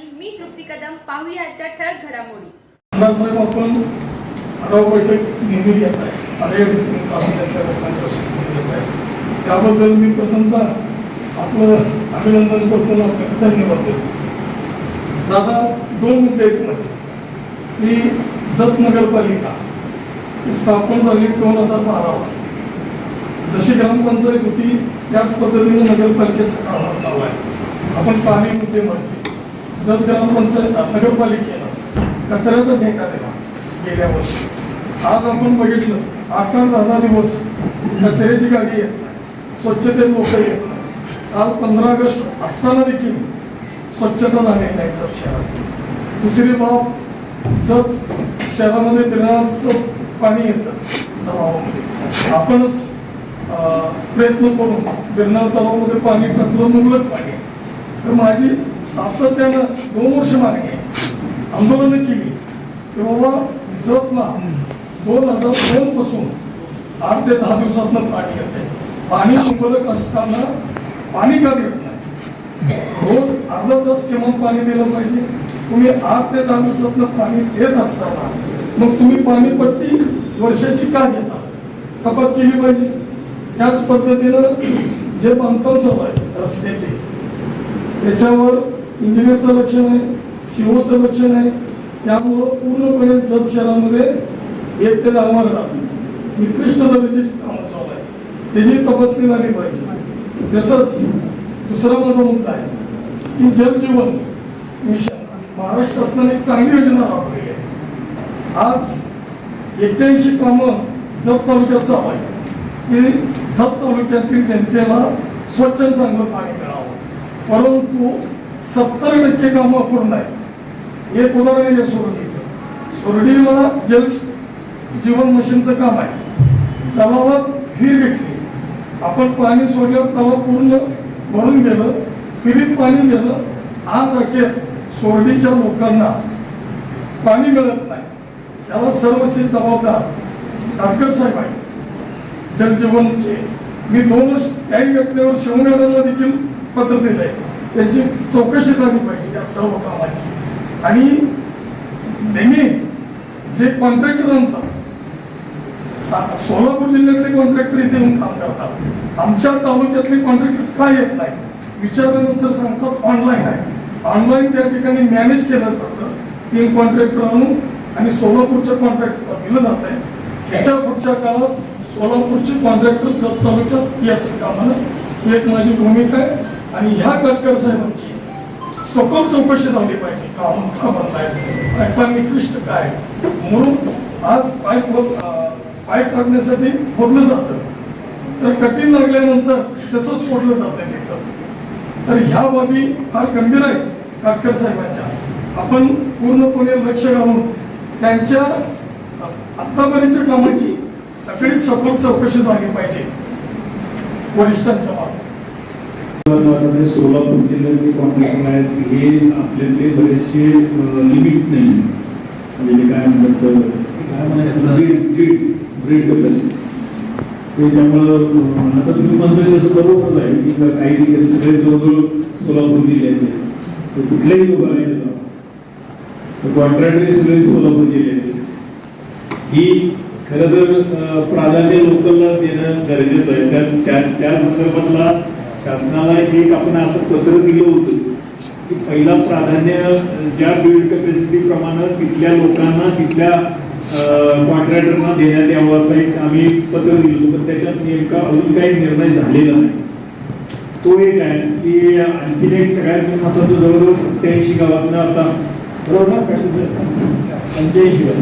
TV मी तृप्ती कदम पाहूया आजच्या ठळक घडामोडी. आमदार आपण आढावा बैठक नेहमी घेत आहे. अनेक तालुक्यातल्या लोकांच्या समोर घेत आहे. त्याबद्दल मी प्रथमतः आपलं अभिनंदन करतो आपल्याला धन्यवाद देतो. दादा दोन मुद्दे आहेत माझे. की जत नगरपालिका स्थापन झाली दोन हजार बाराला जशी ग्रामपंचायत होती त्याच पद्धतीने नगरपालिकेचा कारभार चालू आहे. आपण पाणी मुद्दे म्हणतो. जर ग्रामपंचायत नगरपालिकेनं कचऱ्याचा ठेका दिला गेल्या वर्षी. आज आपण बघितलं आठ दहा दिवस कचऱ्याची गाडी येत नाही स्वच्छतेत लोक येत नाही. काल पंधरा ऑगस्ट असताना देखील स्वच्छता झाली नाही जर शहरात. दुसरी बाब जर शहरामध्ये पिण्याचं पाणी येतं तलावामध्ये आपणच प्रयत्न करून बिरणार तलावामध्ये पाणी टाकलं मुबलक पाणी. तर माझी सातत्यानं दोन वर्ष मागे आहे. आंदोलनं केली. की बाबा जतला दोन हजार दोन पासून आठ ते दहा दिवसातनं पाणी येते पाणी मुबलक असताना पाणी का देत नाही? रोज अर्धा तास किमान पाणी दिलं पाहिजे. तुम्ही आठ ते दहा दिवसातनं पाणी देत असताना मग तुम्ही पाणीपट्टी वर्षाची का घेता? कपात केली पाहिजे. त्याच पद्धतीनं जे बांधकाम चालू आहे रस्त्याचे त्याच्यावर इंजिनियरचं लक्ष नाही सीओचं लक्ष नाही त्यामुळं पूर्णपणे जत शहरामध्ये एक ते दहा मार्गात निकृष्ट दर्जाची कामं चालू आहे त्याची तपासणी झाली पाहिजे. तसंच दुसरा माझा मुद्दा आहे की जलजीवन मिशन महाराष्ट्र शासनाने एक चांगली योजना राबवली आहे. आज एक्क्याऐंशी कामं जत तालुक्यात चालू आहे की जत तालुक्यातील जनतेला स्वच्छ चांगलं पाणी मिळावं. परंतु सत्तर टक्के कामं अपूर्ण आहे एक उदाहरण म्हणजे आहे सोरडीचं. सोरडीला जल जीवन मशीनचं काम आहे. तलावात फिर घेतली आपण पाणी सोडल्यावर तलाव पूर्ण भरून गेलं फिरीत पाणी गेलं. आज अखेर सोरडीच्या लोकांना पाणी मिळत नाही. याला सर्वस्वी जबाबदार डाक्टर साहेब आहे जलजीवनचे मी दोन वर्ष त्याही घटनेवर शिवमॅडमला देखील पत्र दिलंय. त्यांची चौकशी झाली पाहिजे या सर्व कामाची. आणि त्यांनी जे कॉन्ट्रॅक्टर आणतात सोलापूर जिल्ह्यातले कॉन्ट्रॅक्टर इथे येऊन काम करतात. आमच्या तालुक्यातले कॉन्ट्रॅक्टर का येत नाही? विचारल्यानंतर सांगतात ऑनलाईन आहे. ऑनलाईन त्या ठिकाणी मॅनेज केलं जातं. तीन कॉन्ट्रॅक्टर आणून आणि सोलापूरच्या कॉन्ट्रॅक्टर दिलं जात आहे. याच्या पुढच्या काळात सोलापूरचे कॉन्ट्रॅक्टर जत तालुक्यात येतात कामाला. ही एक माझी भूमिका आहे. आणि ह्या गडकर साहेबांची सखोल चौकशी झाली पाहिजे. काम का बंद आहे निकृष्ट काय? म्हणून आज पाईप पाईप टाकण्यासाठी फोडलं जातं. तर कठीण लागल्यानंतर तसं सोडलं जातं तिथं. तर ह्या बाबी फार गंभीर आहेत काटकर साहेबांच्या. आपण पूर्णपणे लक्ष घालून त्यांच्या आत्तापर्यंतच्या कामाची सगळी सखोल चौकशी झाली पाहिजे. वरिष्ठांच्या बाबतीत मध्ये सोलापूर जिल्ह्यातले कॉन्ट्रॅक्टर आहेत हे आपल्यातले बरेचसे लिमिट नाही. म्हणजे ते काय म्हणतात काय म्हणायचं ग्रीड ग्रीड ग्रीड कपॅसिटी ते त्यामुळं आता तुम्ही म्हणतोय तसं बरोबरच आहे की काही ठिकाणी सगळे जवळजवळ सोलापूर जिल्ह्यातले तर कुठल्याही विभागाचे जाऊ कॉन्ट्रॅक्टर सगळे सोलापूर जिल्ह्यातले ही खरं तर प्राधान्य लोकलला देणं गरजेचं आहे. त्या त्या संदर्भातला शासनाला एक आपण असं पत्र दिलं होतं की पहिला प्राधान्य ज्या बिल्ड कॅपॅसिटी प्रमाणे तिथल्या लोकांना तिथल्या कॉन्ट्रॅक्टरना देण्यात यावं असं एक आम्ही पत्र दिलं होतं. पण त्याच्यात नेमका अजून काही निर्णय झालेला नाही. तो एक आहे की आणखीन एक सगळ्यात महत्वाचं जवळजवळ सत्याऐंशी गावातनं आता बरोबर पंच्याऐंशी गाव.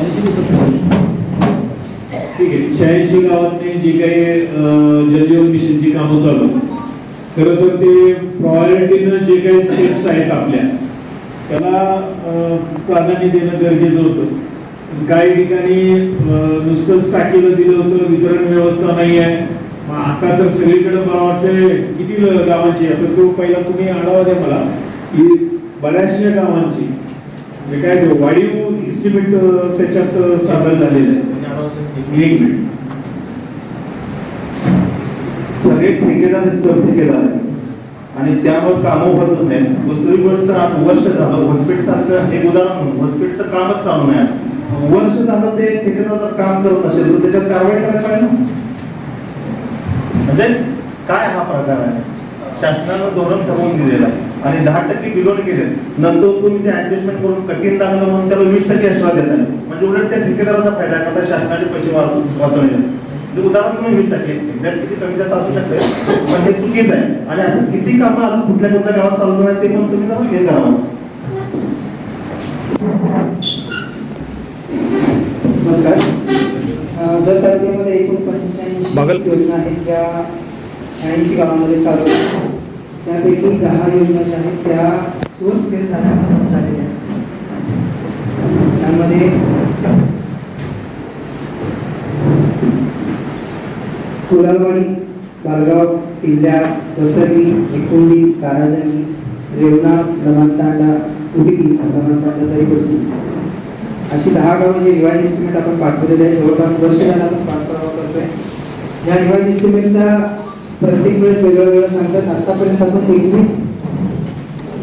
ऐंशी ते सत्तर ठीक आहे. शहाऐंशी गावातले जी काही अं, जलजीवन मिशनची कामं चालू आहेत, खरं तर ते प्रायोरिटीनं जे काही स्टेप्स आहेत आपल्या त्याला प्राधान्य देणं गरजेचं होतं. काही ठिकाणी नुसतंच टाकीला दिलं होतं वितरण व्यवस्था नाही आहे. आता तर सगळीकडे मला वाटतंय किती गावांची आता तो पहिला तुम्ही आढावा द्या मला. की बऱ्याचशा गावांची म्हणजे काय वाढीव इस्टिमेट त्याच्यात सादर झालेलं आहे. सगळे ठेकेदार सब ठेकेदार आणि त्यामुळे कामं होतच नाहीत दुसरी गोष्ट आज वर्ष झालं हॉस्पिटल सारखं एक उदाहरण म्हणून हॉस्पिटलचं कामच चालू नाही वर्ष झालं ते ठेकेदार काम करत असेल तर त्याच्यात कारवाई करायला पाहिजे ना. म्हणजे काय हा प्रकार आहे? शासनानं धोरण ठरवून दिलेला आहे. आणि दहा टक्के बिलोन गेले नंतर तुम्ही ते ऍडजस्टमेंट करून कठीण लागलं म्हणून त्याला वीस टक्के एक्स्ट्रा देत आहे म्हणजे उलट त्या ठेकेदाराचा फायदा आहे. का शासनाचे पैसे वाच- वाचवले. म्हणजे उदाहरण तुम्ही वीस टक्के. एक्झॅक्ट किती कमी जास्त असू शकते पण हे चुकीचं आहे. आणि असं किती कामं अजून कुठल्या कुठल्या गावात चालू आहेत ते पण तुम्ही जरा हे करावं नमस्कार. जत तालुक्यामध्ये एकूण पंच्याऐंशी योजना आहेत ज्या शहाऐंशी गावामध्ये चालू आहेत. त्यापैकी दहा योजना ज्या आहेत त्या सोर्स फेल झाल्या झालेल्या. आहेत त्यामध्ये कुलालवाडी बालगाव किल्ल्या वसरवी एकुंडी काराजणी रेवणा लमणतांडा उडगी तरी पडशी अशी दहा गावं जे रिवाईज एस्टिमेट आपण पाठवलेले आहे जवळपास वर्ष झाला आपण पाठपुरावा करतोय. या रिवाईज एस्टिमेटचा प्रत्येक वेळेस वेगळं वेगळं सांगतात. आतापर्यंत आपण एकवीस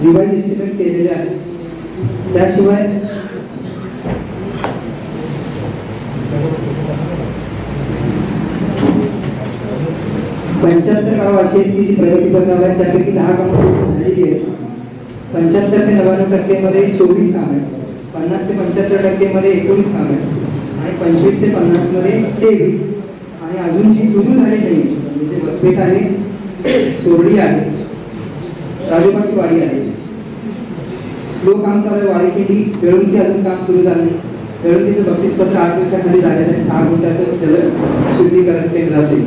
रिवाईज एस्टिमेट केलेले आहे त्याशिवाय पंच्याहत्तर गाव अशी आहेत की जी प्रगती पथावर आहेत. त्यापैकी दहा कामं पूर्ण झालेली आहेत. पंच्याहत्तर ते नव्याण्णव टक्केमध्ये चोवीस काम आहेत. पन्नास ते पंच्याहत्तर टक्केमध्ये एकोणीस काम आहेत. आणि पंचवीस ते पन्नासमध्ये तेवीस. आणि अजून जी सुरू झाली नाही म्हणजे वसपेठ आहे सोरडी आहे राजोबाची वाडी आहे. स्लो काम चालू आहे वाडीखिंडी वेळुंकी अजून काम सुरू झालं नाही. वेळुंकीचं बक्षीसपत्र आठ दिवसाखाली झालेलं आहे सहा गुंठ्याचं जल शुद्धीकरण केंद्र असेल.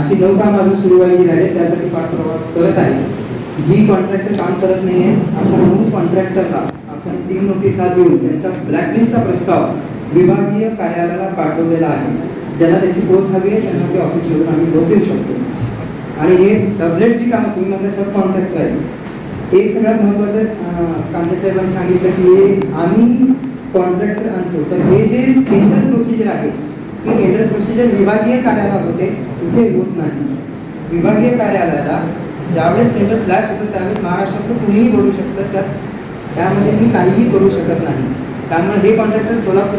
अशी नऊ काम अजून सुरू व्हायची राहिले त्यासाठी पाठपुरावा करत आहे. जी कॉन्ट्रॅक्टर काम करत नाहीये अशा नऊ कॉन्ट्रॅक्टरला आपण तीन नोटिसा देऊन त्यांचा ब्लॅकलिस्टचा प्रस्ताव विभागीय कार्यालयाला पाठवलेला आहे. ज्यांना त्याची पोच हवी आहे त्यांना ते ऑफिस ऑफिसमधून आम्ही पोच देऊ शकतो. आणि हे सबलेट जी कामं तुम्ही म्हणता सब कॉन्ट्रॅक्ट आहे एक सगळ्यात महत्वाचं कांदे साहेबांनी सांगितलं की हे आम्ही कॉन्ट्रॅक्टर आणतो. तर हे जे टेंडर प्रोसिजर आहे हे टेंडर प्रोसिजर विभागीय कार्यालयात होते. इथे होत नाही. विभागीय कार्यालयाला ज्यावेळेस टेंडर फ्लॅश होतं त्यावेळेस महाराष्ट्रातलं कुणीही करू शकतं. त्यात त्यामध्ये मी काहीही करू शकत नाही. त्यामुळे हे कॉन्ट्रॅक्टर सोलापूर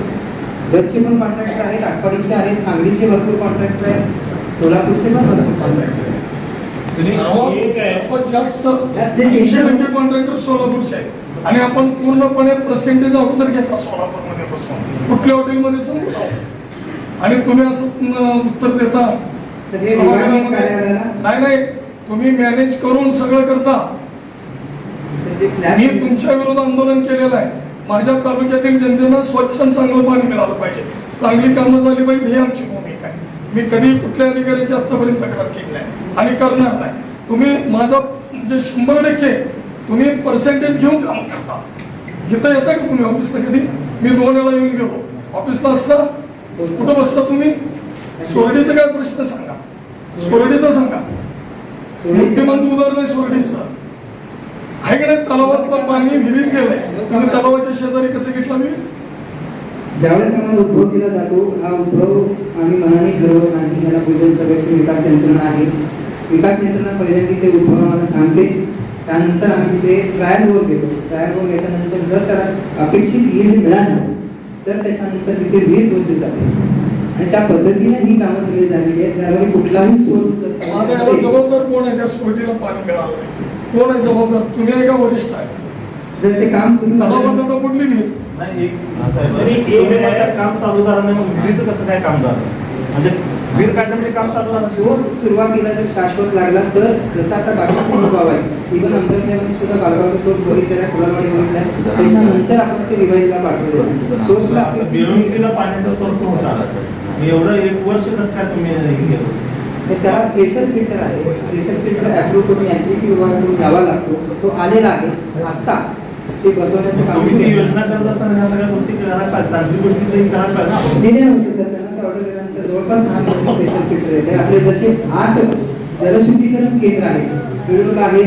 जतचे पण कॉन्ट्रॅक्टर आहेत आटपाडीचे आहेत सांगलीचे भरपूर कॉन्ट्रॅक्टर आहेत सोलापूरचे पण भरपूर कॉन्ट्रॅक्टर आहेत. सर्वात जास्त ते एकशे टक्के कॉन्ट्रॅक्टर सोलापूरचे आहेत. आणि आपण पूर्णपणे पर्सेंटेज अगोदर घेता सोलापूरमध्ये बसून. कुठल्या हॉटेलमध्ये सांगू. आणि तुम्ही असं उत्तर देता? हे नाही नाही. तुम्ही मॅनेज करून सगळं करता. मी तुमच्या विरोधात आंदोलन केलेलं आहे. माझ्या तालुक्यातील जनतेला स्वच्छ आणि चांगलं पाणी मिळालं पाहिजे. चांगली कामं झाली पाहिजे ही आमची भूमिका आहे. मी कधी कुठल्या अधिकाऱ्याची आतापर्यंत तक्रार केली नाही आणि करणार नाही. तुम्ही माझा म्हणजे शंभर टक्के तुम्ही पर्सेंटेज घेऊन काम करता. इथं येता का तुम्ही ऑफिसला कधी? मी दोन वेळा येऊन गेलो. ऑफिसला असता कुठं बसता तुम्ही? सोरडीचा काय प्रश्न सांगा. सोरडीचा सांगा. बुद्धिमंत उदाहरण आहे सोरडीचं. नाही तलावातलं पाणी विहिरीत गेलंय. तुम्ही तलावाच्या शेजारी कसं घेतलं मी ज्यावेळेस आम्हाला उद्भव केला जातो हा उद्भव आम्ही मनाने ठरवत नाही याला भूजल सर्वेक्षण विकास यंत्रणा आहे. विकास यंत्रणा पहिल्यांदा ते उद्भव आम्हाला सांगते त्यानंतर आम्ही तिथे ट्रायल वर घेतो ट्रायल वर घेतल्यानंतर जर त्याला अपेक्षित यील्ड मिळालं तर त्याच्यानंतर तिथे विहीर बोलली जाते आणि त्या पद्धतीने ही कामं सगळी झालेली आहेत. त्यामध्ये कुठलाही सोर्स जबाबदार कोण आहे? त्या सोरडीला पाणी मिळालं. कोण आहे जबाबदार तुम्ही आहे का वरिष्ठ आहे. जर ते काम सुरू झालं आता कुठली नाही. काम चालू झालं नाही मग विहिरीचं कसं काय काम झालं? म्हणजे विहीर काढण्यामध्ये काम चालू झालं. सोर्स सुरुवातीला जर शाश्वत लागला तर जसं आता बाकीचे अनुभव आहे इव्हन आमदार साहेबांनी सुद्धा बालगावचा सोर्स बघितलेला आहे फुलावाडी बघितला त्याच्यानंतर आपण ते रिवाईजला पाठवले. सोर्सला आपली मिरवणुकीला पाण्याचा सोर्स होता. एवढं एक वर्ष कसं काय तुम्ही हे केलं? तर त्याला प्रेशर फिल्टर आहे. प्रेशर अप्रूव्ह करून यांत्रिकी विभागातून द्यावा लागतो तो आलेला आहे आत्ता ते बसवण्याचं काम ती. योजना करत असताना ह्या सगळ्या गोष्टी तांत्रिक गोष्टीचं पाहिजे. दिले होते सर त्यांना ऑर्डर दिल्यानंतर जवळपास सहा महिने प्रेशर फिल्टर येते आपले जसे आठ जलशुद्धीकरण केंद्र आहे आहे